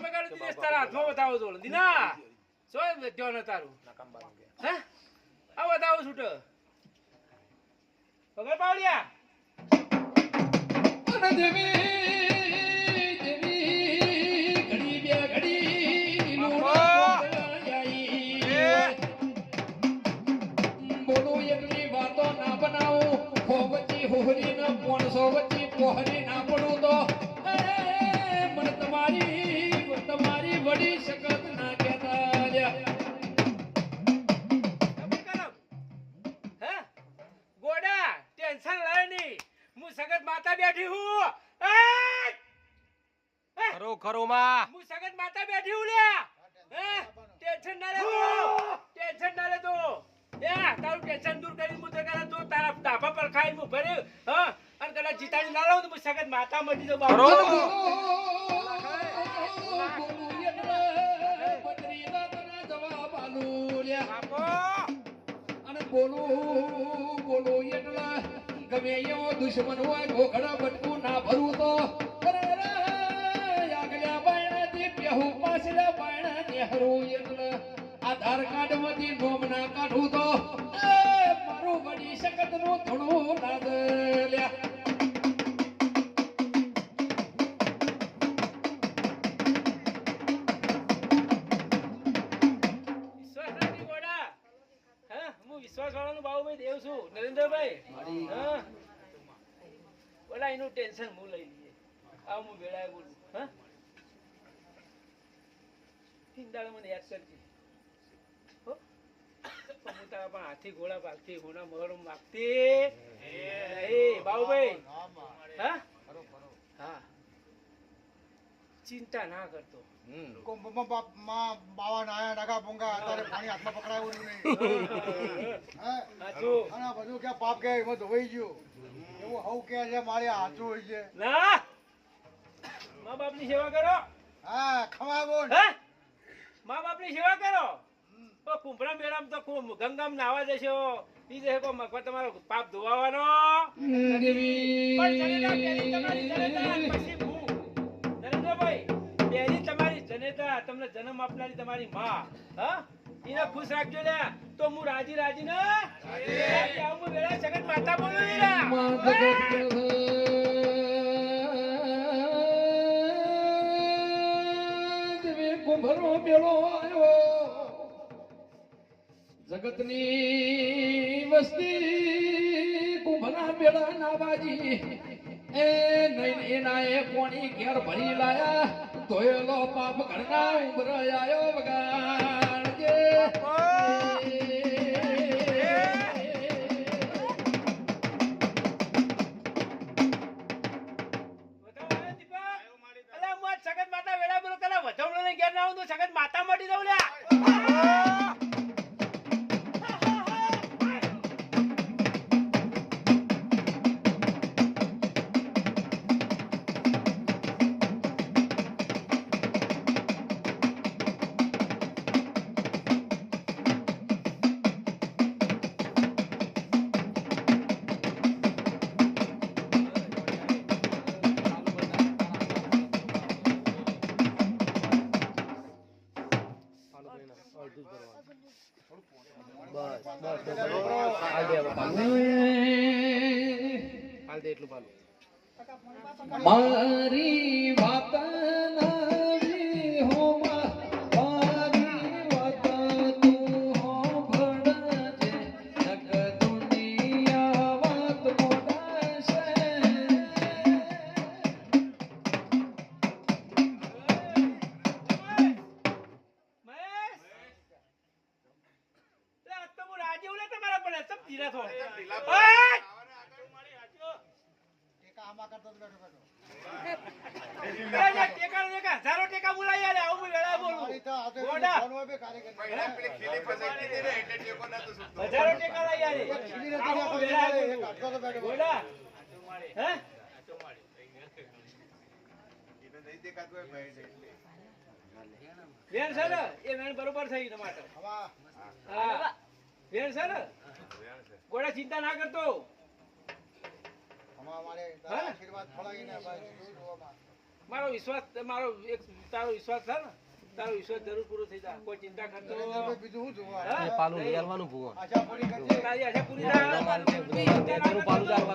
તારા હાથમાં બતાવો છો. દીના સો ધ્યાન તારું? હે? આ બતાવો છૂટ. પગડ પાવડિયા. અને દેવી દેવી ઘડી બે ઘડી બોલો ના બનાવું હો વચ્ચી હોહરી ને પોણસો વચ્ચી પોહરી ના પડું તો. સગત માતા બેઠી હું! ખરો ખરો માં. હું સગત માતા બેઠી હું લે. ટેન્શન ના લેતો ટેન્શન ના લેતો એ તારું ટેન્શન દૂર કરી હું તો કરે તો તારા ડાભા પર ખાઈ હું ભરે હા? અને કદાચ જીતાડી ના લાવું તો હું સગત માતા મટી દઉં બાપુ. બોલું બોલું એટલે ગમે એવો દુશ્મન હોય ઘોઘડા બટકું ના ભરવું તો. આગલા બાયણાથી બેહું પાછલા બાયણા નેહરું એટલે આધાર કાર્ડમાંથી નોમ ના કાઢું તો. મારું વડી શકતનું થોડું નાદ વિશ્વાસ વાળાનું હા દેવ છું નરેન્દ્રભાઈ? હા? બોલા એનું ટેન્શન હું લઈ લઈએ. આ હું વેળાએ બોલું. હા? હિંદાળ મને યાદ કરજે. હો? હું તારા પણ હાથી ઘોડા ભાગતી ઘોડા મહર માગતી બાબુભાઈ. હા? ચિંતા ના કરતો. બાવા નાયા નાગા પોંગા અત્યારે પાણી હાથમાં પકડાયું નહીં. અને બધું કે પાપ કે એમાં ધોવાઈ ગયું? એવું હવ કે છે મારે હાચું હોય છે. ના! મા બાપની સેવા કરો. હા ખવા બોલ. હે? મા બાપની સેવા કરો. કુંભરા મેળામાં તો ગંગામ નાવા જશો. ઈ જશે કો મગવા તમારો પાપ ધોવાનો પણ તમારી પછી પહેલી તમારી જનેતા, તમને જન્મ આપનારી તમારી માં. હા? એને ખુશ રાખજો ને તો હું રાજી રાજી ને હું વેળા જગત માતા બોલું લે. કુંભરો મેળો આવ્યો. જગતની વસ્તી કુંભના મેળા નાવાજી એ નહીં એના એ કોણી ઘેર ભરી લાયા. ધોયેલો પાપ ઘરના ઉમર આયો વગાડજે વધાવો આવ્યો દીપક? અલા, હું આજ સગત માતા વેળા બોલો કદાચ વધામણો ને ઘેર ના આવું તો સગત માતા મટી દઉં લ્યા. મારી વાત હાથો તો બેઠો. બેઠો. વેણ છે ને? એ વેણ બરોબર થઈ તમારે. આમાં હા. વેણ છે ને? ગોળા ચિંતા ના કરતો. મારો વિશ્વાસ મારો એક તારો વિશ્વાસ છે ને તારો વિશ્વાસ જરૂર પૂરો થઈ જાય. કોઈ ચિંતા કરતો બીજું શું જોવા પાલું લઈ આવવાનું ભુવન. આશા પૂરી કરજે. આશા પૂરી થાય. છે, બધા